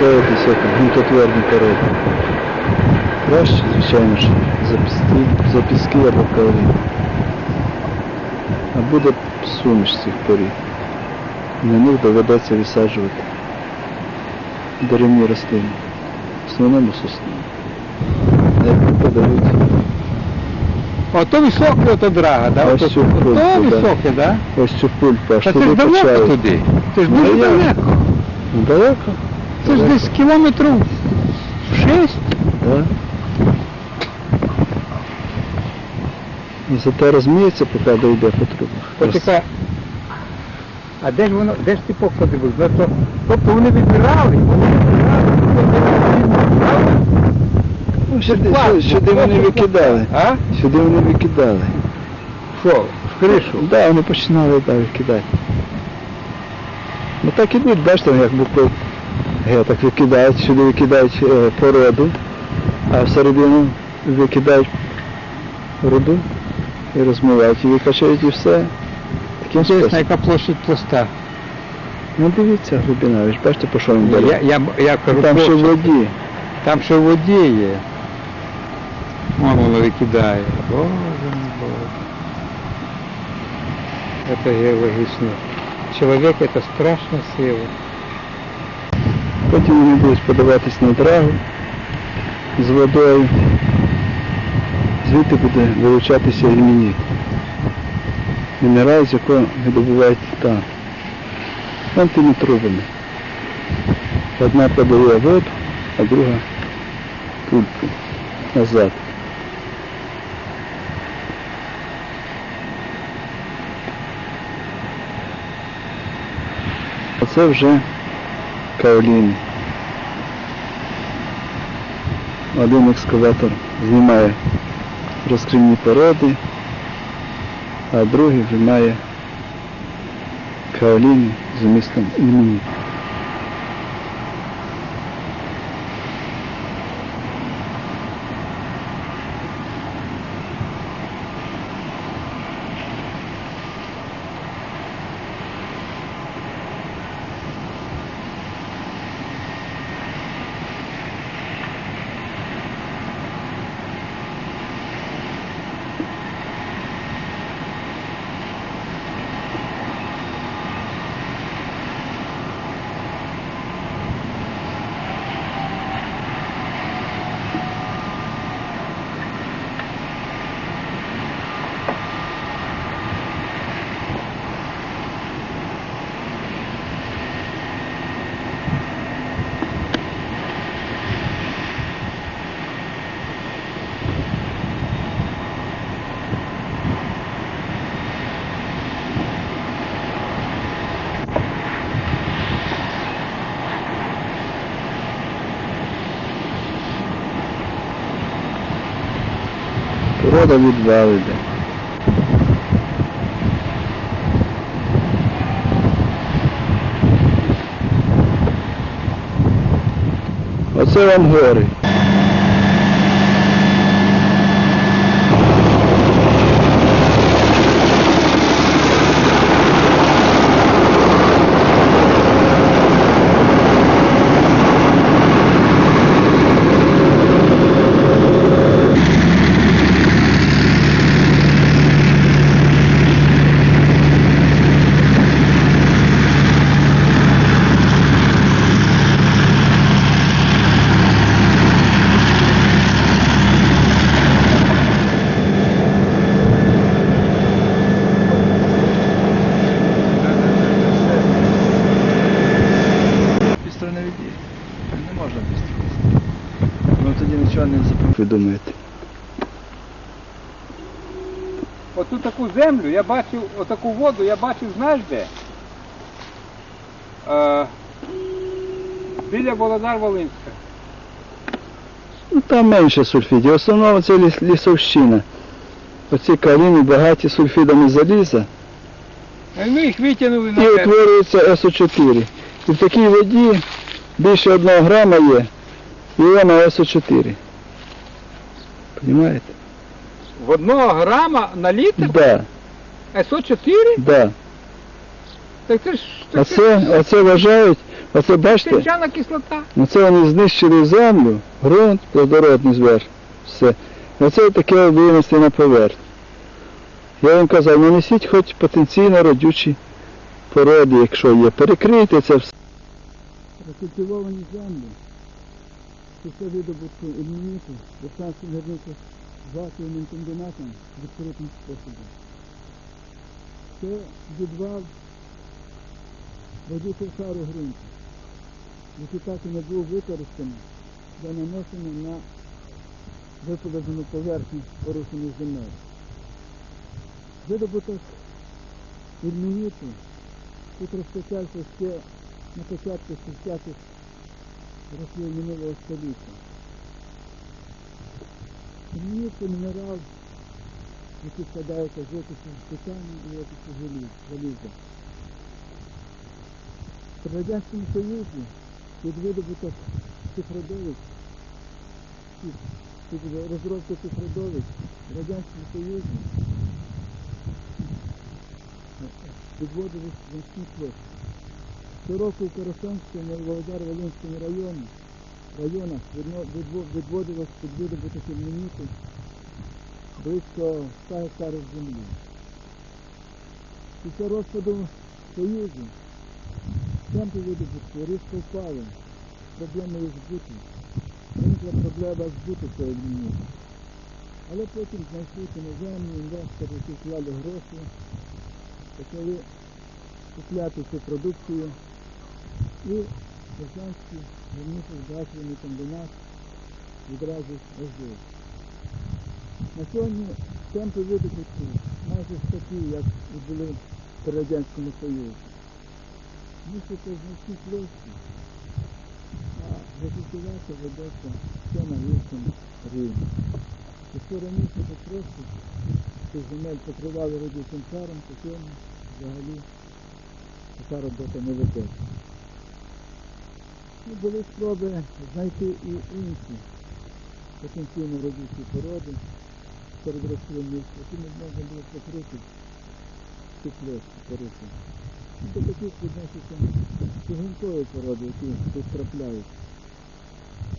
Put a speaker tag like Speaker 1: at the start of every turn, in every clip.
Speaker 1: використовувати всякі ґрунтотворні породи. Краще, звичайно ж, запіски, запіски або калини. А буде суміш цих порід. На них доведеться висаджувати деревні рослини. В основному сосни. А як ви подивитися,
Speaker 2: Ото високе ото драга, да?
Speaker 1: Ось
Speaker 2: Ото,
Speaker 1: цю
Speaker 2: ото
Speaker 1: пульпу, да.
Speaker 2: високе, да?
Speaker 1: ось цю пульпу, аж
Speaker 2: Та це
Speaker 1: туди
Speaker 2: ж далеко
Speaker 1: почали.
Speaker 2: туди. Це ж
Speaker 1: Ну,
Speaker 2: дуже
Speaker 1: я-
Speaker 2: далеко.
Speaker 1: Далеко?
Speaker 2: Це ж десь кілометрів шість.
Speaker 1: Да. Зате розміється, поки дойде по трубах.
Speaker 2: Почекай. А де ж воно, де ж поклади були? Ну, то, тобто вони вибирали, вони вибирали.
Speaker 1: Ну, сюди, сюди, сюди вони викидали.
Speaker 2: А?
Speaker 1: Сюди вони викидали.
Speaker 2: Що, в кришу?
Speaker 1: Так, да, вони починали так викидати. Ну так ідуть, бачите, як Г так викидають, сюди викидають е, породу, а всередину викидають руду і розмивають, і викачають і все. Таким
Speaker 2: Інтересно,
Speaker 1: способом.
Speaker 2: яка площадь пласта?
Speaker 1: Ну дивіться глибина, ви ж бачите, по що він бере.
Speaker 2: Я, я, я кажу,
Speaker 1: Там ще в
Speaker 2: площадь.
Speaker 1: воді.
Speaker 2: Там ще в воді є. Вон воно викидає. Боже мой, Боже. Это геологично. Человек это страшна сила.
Speaker 1: Потім вони будуть подаватись на драгу з водою. Звідти буде вилучатися ільмініт. Мінерал, з якого видобувають титан. Там тими трубами. Одна подає воду, а друга пульпу назад. Оце вже каоліни. Один екскаватор знімає розкривні породи, а другий знімає каоліни з містом імені. Порода від йде. Оце вам гори. Бістро не відійде. Не можна бістро. Ну тоді нічого не запомнити. Ви думаєте?
Speaker 2: Землю я бачив, отаку воду я бачив, знаєш де? Е, біля Володар Волинська.
Speaker 1: Ну там менше сульфідів. В основному це ліс- лісовщина. Оці каліни багаті сульфідами заліза
Speaker 2: І їх витягнули на берег.
Speaker 1: утворюється СО4. І в такій воді більше одного грама є, і вона СО4. Понимаєте?
Speaker 2: В одного грама на літр
Speaker 1: Да,
Speaker 2: СО4?
Speaker 1: да.
Speaker 2: Так це ж
Speaker 1: А
Speaker 2: так це
Speaker 1: це, оце вважають,
Speaker 3: Оце бачите,
Speaker 2: Піщана кислота.
Speaker 3: ну це вони знищили землю, ґрунт, плодородний зверх, все. Оце таке винесли на поверхню. Я їм казав, ну несіть хоч потенційно родючі породи, якщо є. Перекрийте це все. Рекультивовані землі, після видобутку ільменіту, Верханським гірнику вакуумним комбінатом відкритим способом. Це відвал родючого шару ґрунту, який так і не був використаний для нанесення на виположену поверхню порушених земель. Видобуток ільменіту тут розпочався ще на початку 60-х років минулого століття. Це мінерал, який складається з окису титану і окису заліза. В Радянському Союзі під видобуток цифродовищ, під, під розробку цифродовищ в Радянському Союзі відводились значні площі. Щороку в Коросонському і Володар-Волинському районі, районах відводилось під видобуток ільменіту близько 100 гектарів землі. Після розпаду Союзу темпи видобутку різко впали з проблемою збуту. Виникла проблема збуту цього ільменіту. Але потім знайшлися іноземні інвестори, які вклали гроші, почали купляти цю продукцію і Казанський вернувся збагачуваний комбінат відразу ожив. На сьогодні темпи видобутку майже такі, як і були при Радянському Союзі. Місяця значні площі, а рекультивація ведеться все на гіршому рівні. Якщо раніше просто цих земель покривали родючим то сьогодні взагалі така робота не ведеться. Були спроби знайти і інші потенційно родючі породи серед рослин, якими можна було покрити ці площі порити. До таких відносяться чугункові породи, які тут трапляють.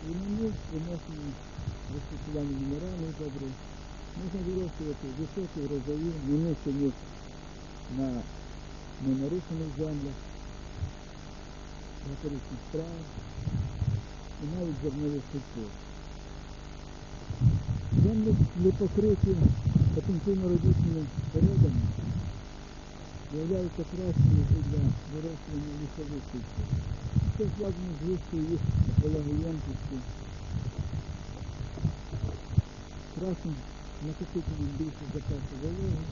Speaker 3: І на них виносені розпочування мінеральних можна вирощувати високі врожаї, не нижче, ніж на ненарушених землях, моторичних трав і навіть зернових культур. Землі не покриті потенційно родючими породами, являються кращими і для вирощування лісових культур. Це зв'язано з вищою їх вологоємкістю, кращим накопиченням більше запасу вологи,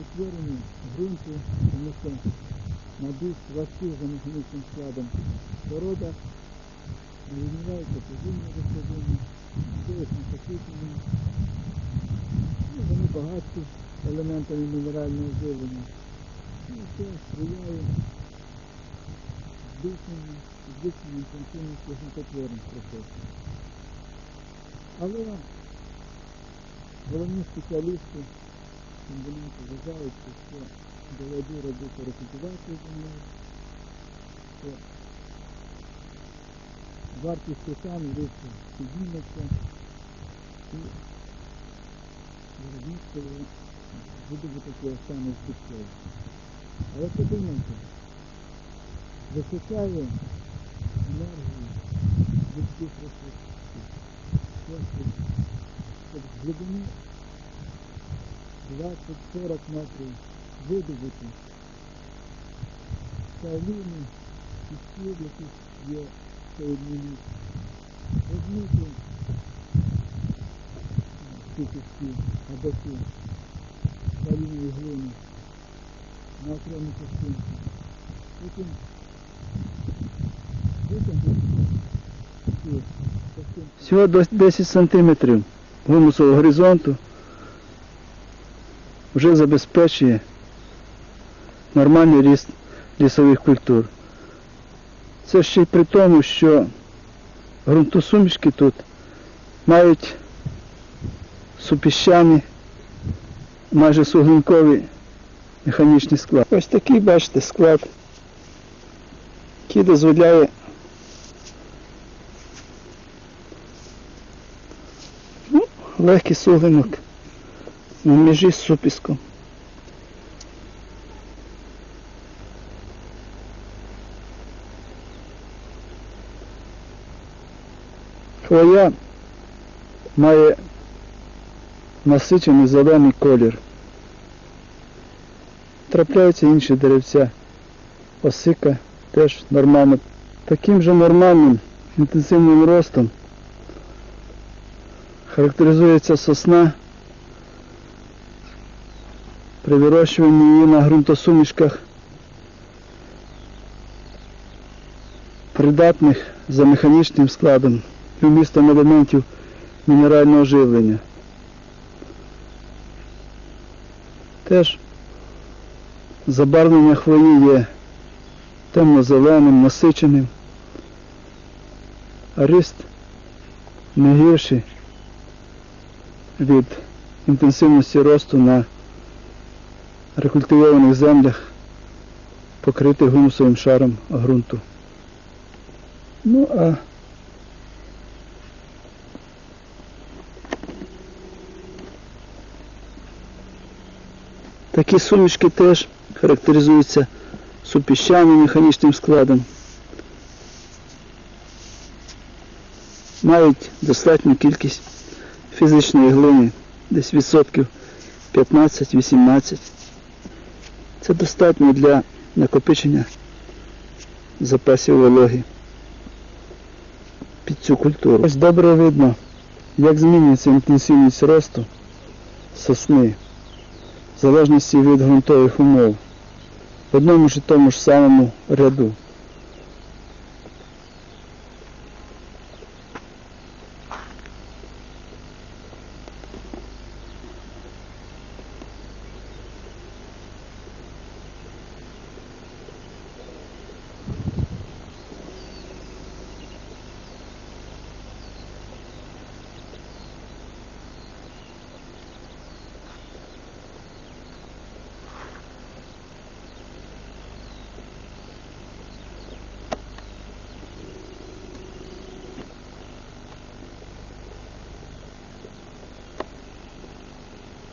Speaker 3: ну, відтворенню ґрунту, тому що на більш важких за механічним складом породах вимиваються поземні рослини, деяк накопичені, ну, вони багаті елементами мінерального живлення. І це сприяє збільшенню, збільшенню інтенсивності ґрунтотворних процесів. Але головні спеціалісти комбінати вважають, що доведу робити рекультивацію землі, що вартість титану різко підніметься і виробництво видобуток його стане збитковим. Але подумайте, височає енергію від цих ресурсів. Просто, щоб з глибини 20-40 метрів видобути каліни і стіл, яких є ці куски або ці калінові глини на окремі частинки. Потім. Всього 10 сантиметрів гумусового горизонту вже забезпечує нормальний ріст лісових культур. Це ще й при тому, що ґрунтосумішки тут мають супіщані, майже суглинкові
Speaker 1: механічний склад. Ось такий, бачите, склад, який дозволяє ну, легкий суглинок на межі з супіском. Хвоя має насичений зелений колір. Трапляються інші деревця. Осика теж нормально. Таким же нормальним інтенсивним ростом характеризується сосна при вирощуванні її на ґрунтосумішках придатних за механічним складом і вмістом елементів мінерального живлення. Теж забарвлення хвої є темно-зеленим, насиченим, а ріст не гірший від інтенсивності росту на рекультивованих землях, покритих гумусовим шаром ґрунту. Ну а такі сумішки теж характеризуються супіщаним механічним складом. Мають достатню кількість фізичної глини, десь відсотків 15-18. Це достатньо для накопичення запасів вологи під цю культуру. Ось добре видно, як змінюється інтенсивність росту сосни в залежності від ґрунтових умов в одному ж і тому ж самому ряду.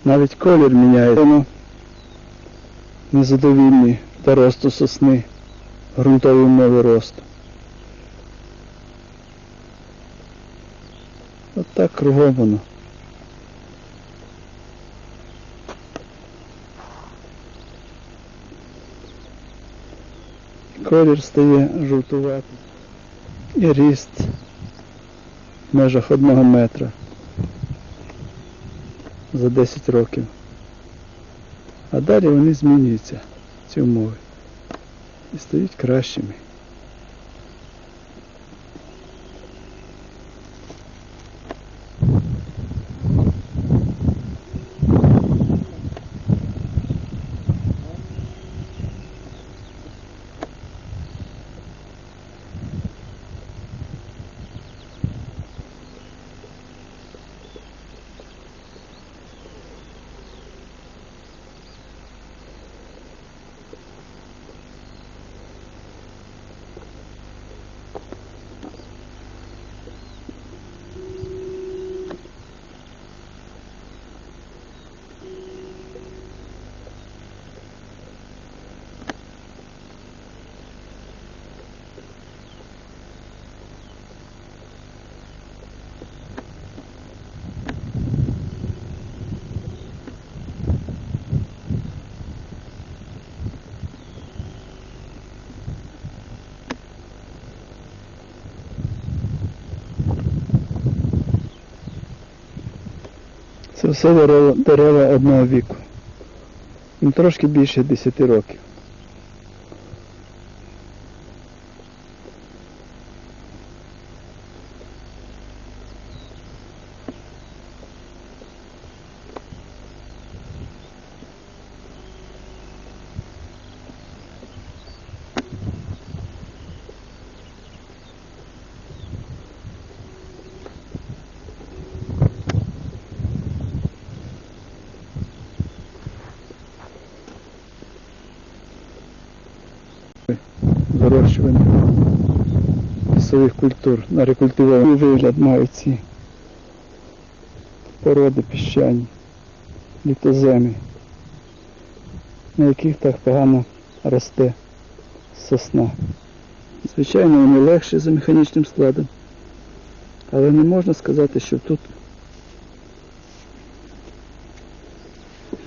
Speaker 1: Навіть колір міняється. Воно незадовільний до росту сосни, ґрунтові умови росту. От так кругом воно. Колір стає жовтуватий. І ріст в межах одного метра за 10 років. А далі вони змінюються, ці умови. І стають кращими. Все дерева, одного віку. Трошки більше 10 років. Вирощування лісових культур на рекультивований вигляд мають ці породи піщані, літоземи, на яких так погано росте сосна. Звичайно, вони легші за механічним складом, але не можна сказати, що тут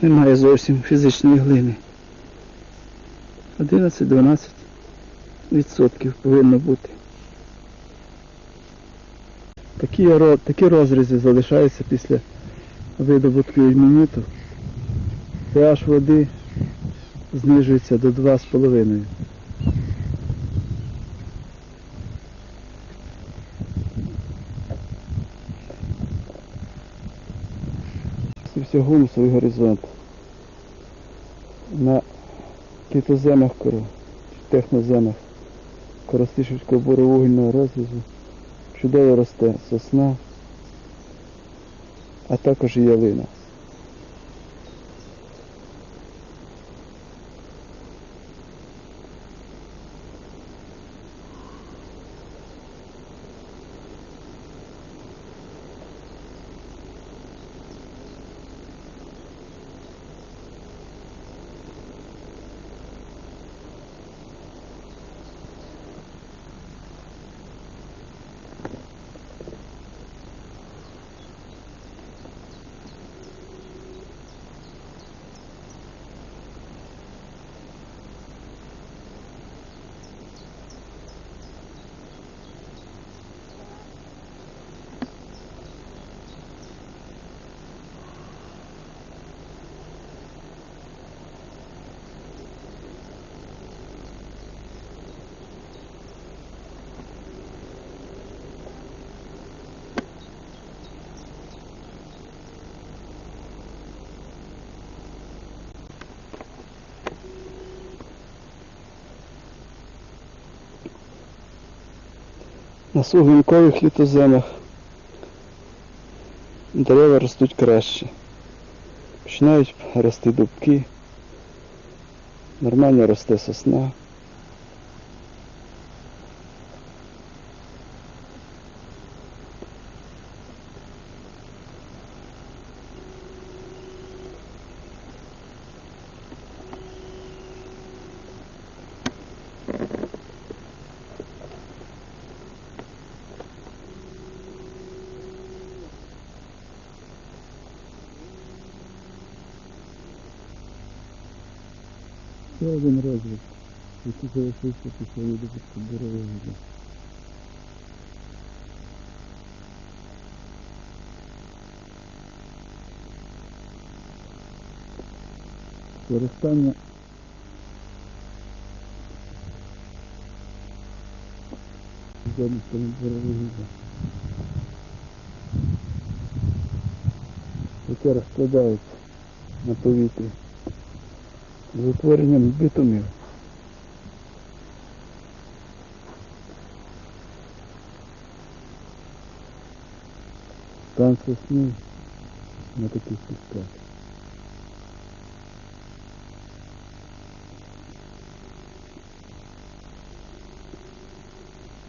Speaker 1: немає зовсім фізичної глини. 11-12 відсотків повинно бути. Такі, такі розрізи залишаються після видобутку ільменіту. pH води знижується до 2,5. Це все гумусовий горизонт. На кітоземах коро, техноземах Коростишівського буровугільного розрізу чудово росте сосна, а також і ялина. На суглинкових літоземах дерева ростуть краще. Починають рости дубки, нормально росте сосна. Один розвиток, який залишився після видобутку бурового. Використання зовнішнього бурового. Яке розкладається на повітрі з утворенням битумів. Стан сосни на таких кусках.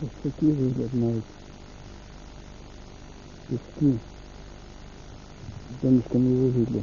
Speaker 1: Ось такий вигляд мають куски з домішками вугілля.